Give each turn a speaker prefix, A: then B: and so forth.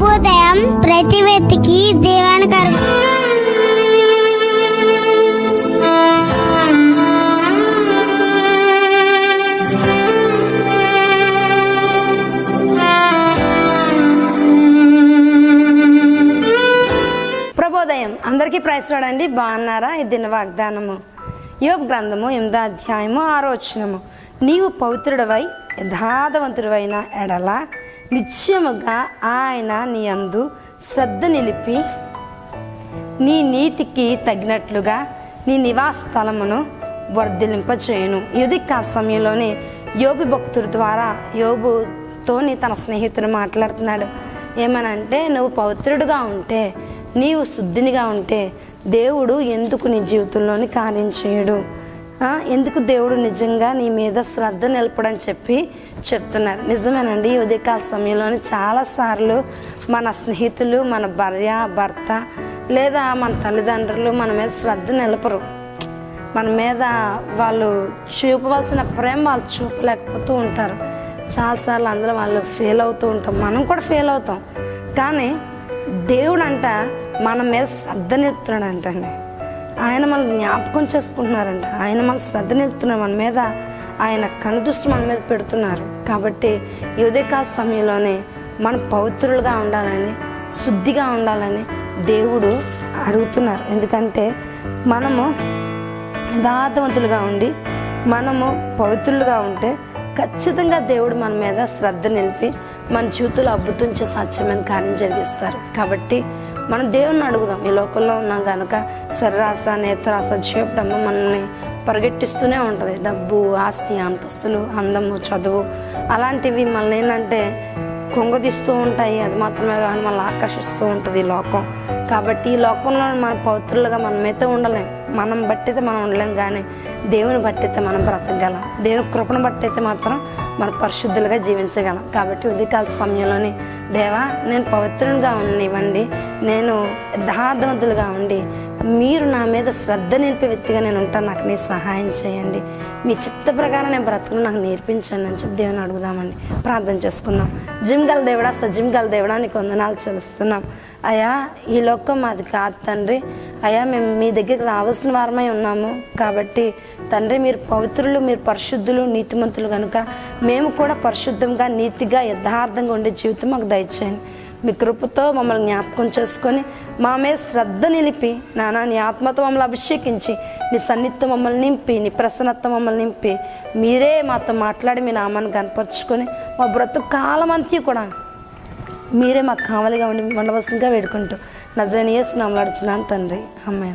A: ప్రతి వ్యక్తికి దేవానికి
B: ప్రభోదయం. అందరికీ ప్రయత్నండి బాగున్నారా? ఈ దిన వాగ్దానము. యోగ గ్రంథము ఎనిమిదో అధ్యాయము ఆరోచనము నీవు పవిత్రుడవై యథార్థవంతుడవైన ఎడల నిశ్చయముగా ఆయన నీ అందు శ్రద్ధ నిలిపి నీ నీతికి తగినట్లుగా నీ నివాస స్థలమును వర్ధిలింపచేయును ఇది సమయంలోనే యోబు భక్తుడి ద్వారా యోబుతోని తన స్నేహితుడు మాట్లాడుతున్నాడు. ఏమనంటే నువ్వు పవిత్రుడుగా ఉంటే నీవు శుద్ధినిగా ఉంటే దేవుడు ఎందుకు నీ జీవితంలోని కార్యం చేయడు? ఎందుకు దేవుడు నిజంగా నీ మీద శ్రద్ధ నిలపడని చెప్పి చెప్తున్నారు. నిజమేనండి ఈ ఉదయకాల సమయంలోనే చాలాసార్లు మన స్నేహితులు మన భార్య భర్త లేదా మన తల్లిదండ్రులు మన మీద శ్రద్ధ నిలపరు. మన మీద వాళ్ళు చూపవలసిన ప్రేమ వాళ్ళు చూపలేకపోతూ ఉంటారు. చాలాసార్లు అందరూ వాళ్ళు ఫెయిల్ అవుతూ ఉంటాం. మనం కూడా ఫెయిల్ అవుతాం. కానీ దేవుడు అంట మన మీద శ్రద్ధ నిలుపుతున్నాడు అంటండి ఆయన మన జ్ఞాపకం చేసుకుంటున్నారండి ఆయన మన శ్రద్ధ నిలుపుతున్నారు మన మీద ఆయన కనుదృష్టి మన మీద పెడుతున్నారు. కాబట్టి ఈ ఉదయకాల సమయంలోనే మనం పవిత్రులుగా ఉండాలని శుద్ధిగా ఉండాలని దేవుడు అడుగుతున్నారు. ఎందుకంటే మనము యథార్థవంతులుగా ఉండి మనము పవిత్రులుగా ఉంటే ఖచ్చితంగా దేవుడు మన మీద శ్రద్ధ నిలిపి మన జీవితంలో అద్భుతం చేసే సాధ్యమైన కార్యం జరిగిస్తారు. కాబట్టి మనం దేవుణ్ణి అడుగుదాం. ఈ లోకంలో ఉన్నాం కనుక శరీరాశ నేత్రాస జీవడమ్మ మనల్ని పరిగెట్టిస్తూనే ఉంటుంది. డబ్బు ఆస్తి అంతస్తులు అందము చదువు అలాంటివి మనల్ని ఏంటంటే కొంగదీస్తూ ఉంటాయి. అది మాత్రమే కానీ మనల్ని ఆకర్షిస్తూ ఉంటుంది ఈ లోకం. కాబట్టి ఈ లోకంలో మన పవిత్రులుగా మనమైతే ఉండలేం. మనం బట్టితే మనం ఉండలేం కానీ దేవుని బట్టితే మనం బ్రతకగలం. దేవుని కృపను బట్టయితే మాత్రం మనం పరిశుద్ధులుగా జీవించగలం. కాబట్టి ఉదయకాల సమయంలోనే దేవా నేను పవిత్రునిగా ఉండనివ్వండి. నేను యథార్థవంతులుగా ఉండి మీరు నా మీద శ్రద్ధ నిలిపే వ్యక్తిగా నేను ఉంటాను నాకు నీ సహాయం చేయండి. మీ చిత్త ప్రకారం నేను బ్రతుకును నాకు నేర్పించండి అని చెప్పి దేవుని అడుగుదామండి. ప్రార్థన చేసుకుందాం. జిమ్ గల దేవుడా సజిమ్ గల దేవుడా నీకు వందనాలు చెల్లిస్తున్నాం అయ్యా ఈ లోకం మాది కాదు తండ్రి. అయ్యా మేము మీ దగ్గరికి రావాల్సిన వారమై ఉన్నాము. కాబట్టి తండ్రి మీరు పవిత్రులు మీరు పరిశుద్ధులు నీతిమంతులు కనుక మేము కూడా పరిశుద్ధంగా నీతిగా యథార్థంగా ఉండే జీవితం మాకు దయచేయండి. మీ కృపతో మమ్మల్ని జ్ఞాపకం చేసుకొని మా మీద శ్రద్ధ నిలిపి నానా నీ ఆత్మతో మమ్మల్ని అభిషేకించి నీ సన్నిధితో మమ్మల్ని నింపి నీ ప్రసన్నత మమ్మల్ని నింపి మీరే మాతో మాట్లాడి మీ నామాన్ని కనపరుచుకొని మా బ్రతుకు కాలం అంతా కూడా మీరే మాకు కావలిగా ఉండి ఉండవలసిందిగా వేడుకుంటూ నజరనీయస్ నామలాడుచున్నాను తండ్రి. అమ్మాయి